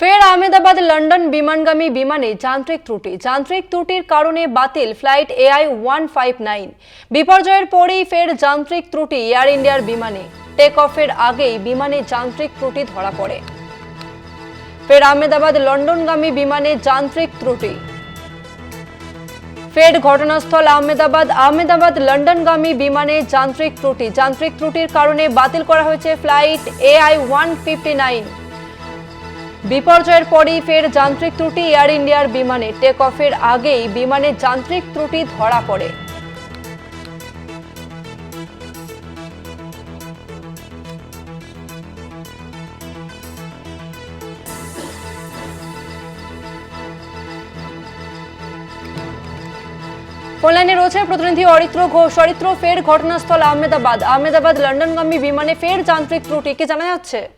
ফের আহমেদাবাদ লন্ডন বিমানগামী বিমানে যান্ত্রিক ত্রুটি। যান্ত্রিক ত্রুটির কারণে বাতিল flight AI one five nine. বিপর্যয়ের পরেই ফের যান্ত্রিক ত্রুটি এয়ার ইন্ডিয়ার বিমানে। টেক অফের আগেই বিমানে যান্ত্রিক ত্রুটি ধরা পড়ে। ফের আহমেদাবাদ লন্ডনগামী বিমানে যান্ত্রিক ত্রুটি। ফের ঘটনাস্থল আহমেদাবাদ। আহমেদাবাদ লন্ডনগামী বিমানে যান্ত্রিক ত্রুটি। যান্ত্রিক ত্রুটির কারণে বাতিল করা হয়েছে flight AI one fifty nine. বিপর্যয়ের পরেই ফের যান্ত্রিক ত্রুটি এয়ার ইন্ডিয়ার বিমানে। টেক অফের আগেই বিমানে যান্ত্রিক ত্রুটি ধরা পড়ে। ফোনলাইনে রয়েছে প্রতিনিধি অরিত্র ঘোষ। অরিত্র, ফের ঘটনাস্থল আহমেদাবাদ। আহমেদাবাদ লন্ডনগামী বিমানে ফের যান্ত্রিক ত্রুটি। কি জানা যাচ্ছে?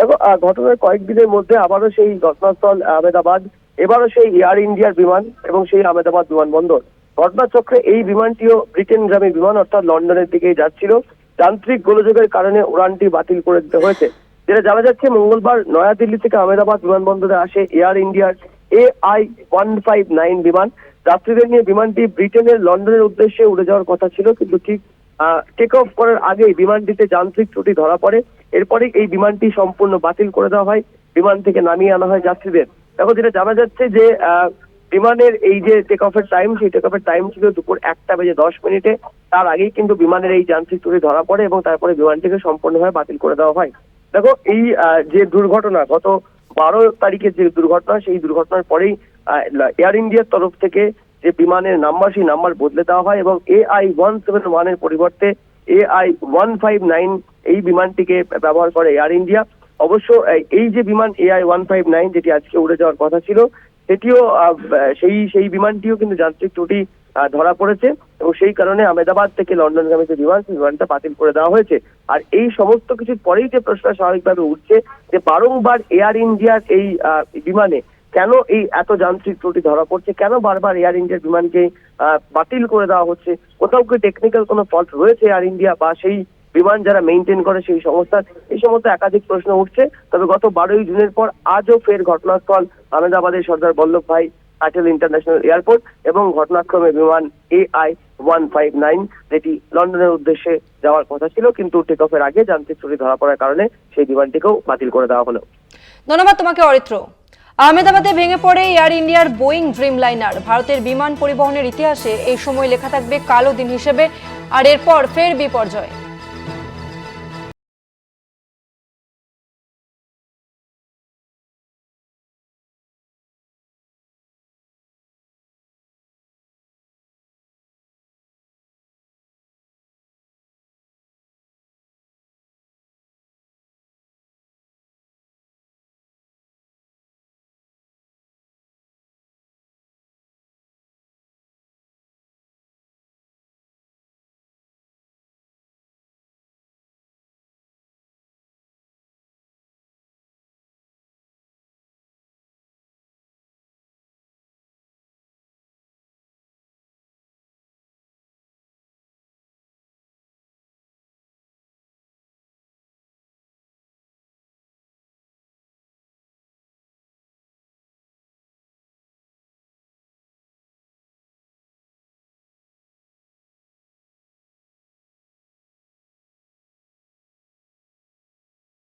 দেখো ঘটনার কয়েকদিনের মধ্যে আবারও সেই ঘটনাস্থল আহমেদাবাদ, এবারও সেই এয়ার ইন্ডিয়ার বিমান এবং সেই আহমেদাবাদ বিমানবন্দর। ঘটনাচক্রে এই বিমানটিও ব্রিটেন ব্রিটেনগামী বিমান, অর্থাৎ লন্ডনের দিকেই যাচ্ছিল। যান্ত্রিক গোলযোগের কারণে উড়ানটি বাতিল করে দিতে হয়েছে। যেটা জানা যাচ্ছে, মঙ্গলবার নয়াদিল্লি থেকে আহমেদাবাদ বিমানবন্দরে আসে এয়ার ইন্ডিয়ার A I one five nine বিমান। যাত্রীদের নিয়ে বিমানটি ব্রিটেনের লন্ডনের উদ্দেশ্যে উড়ে যাওয়ার কথা ছিল, কিন্তু ঠিক টেক অফ করার আগেই বিমানটিতে যান্ত্রিক ত্রুটি ধরা পড়ে। এরপরে এই বিমানটি সম্পূর্ণ বাতিল করে দেওয়া হয়। বিমান থেকে নামিয়ে আনা হয় যাত্রীদের। দেখো, যেটা জানা যাচ্ছে যে বিমানের এই যে টেক অফের টাইম সেই টেক অফের টাইম ছিল দুপুর একটা বেজে দশ মিনিটে। তার আগেই কিন্তু বিমানের এই যান্ত্রিক ত্রুটি ধরা পড়ে এবং তারপরে বিমানটিকে সম্পূর্ণভাবে বাতিল করে দেওয়া হয়। দেখো, এই যে দুর্ঘটনা, গত বারো তারিখের যে দুর্ঘটনা, সেই দুর্ঘটনার পরেই এয়ার ইন্ডিয়ার তরফ থেকে যে বিমানের নাম্বার সেই নাম্বার বদলে দেওয়া হয় এবং এ আই ওয়ান সেভেন ওয়ানের পরিবর্তে A I one five nine এই বিমানটিকে ব্যবহার করে এয়ার ইন্ডিয়া অবশ্য এই- যে বিমান A I one five nine যেটি আজকে উড়ে যাওয়ার কথা ছিল, সেটিও সেই সেই বিমানটিও কিন্তু যান্ত্রিক ত্রুটি ধরা পড়েছে এবং সেই কারণে আহমেদাবাদ থেকে লন্ডনগামী যে বিমান সেই বিমানটা বাতিল করে দেওয়া হয়েছে। আর এই সমস্ত কিছুর পরেই যে প্রশ্ন স্বাভাবিকভাবে উঠছে যে বারংবার এয়ার ইন্ডিয়ার এই বিমানে কেন এই এত যান্ত্রিক ত্রুটি ধরা পড়ছে? কেন বারবার এয়ার ইন্ডিয়ার বিমানকে বাতিল করে দেওয়া হচ্ছে? কোথাও কি টেকনিক্যাল কোনো ফল্ট রয়েছে এয়ার ইন্ডিয়া বা সেই বিমান যারা মেনটেন করে সেই সংস্থার এই সমস্ত একাধিক প্রশ্ন উঠছে। তবে গত বারোই জুনের পর আজও ফের ঘটনাস্থল আহমেদাবাদের সর্দার বল্লভ ভাই প্যাটেল ইন্টারন্যাশনাল এয়ারপোর্ট এবং ঘটনাক্রমে বিমান A I one five nine যেটি লন্ডনের উদ্দেশ্যে যাওয়ার কথা ছিল, কিন্তু টেক অফের আগে যান্ত্রিক ত্রুটি ধরা পড়ার কারণে সেই বিমানটিকেও বাতিল করে দেওয়া হলো। ধন্যবাদ তোমাকে, অরিত্র। আহমেদাবাদে ভেঙে পড়ে এয়ার ইন্ডিয়ার বোয়িং ড্রিম লাইনার ভারতের বিমান পরিবহনের ইতিহাসে এই সময় লেখা থাকবে কালো দিন হিসেবে, আর এরপর ফের বিপর্যয়।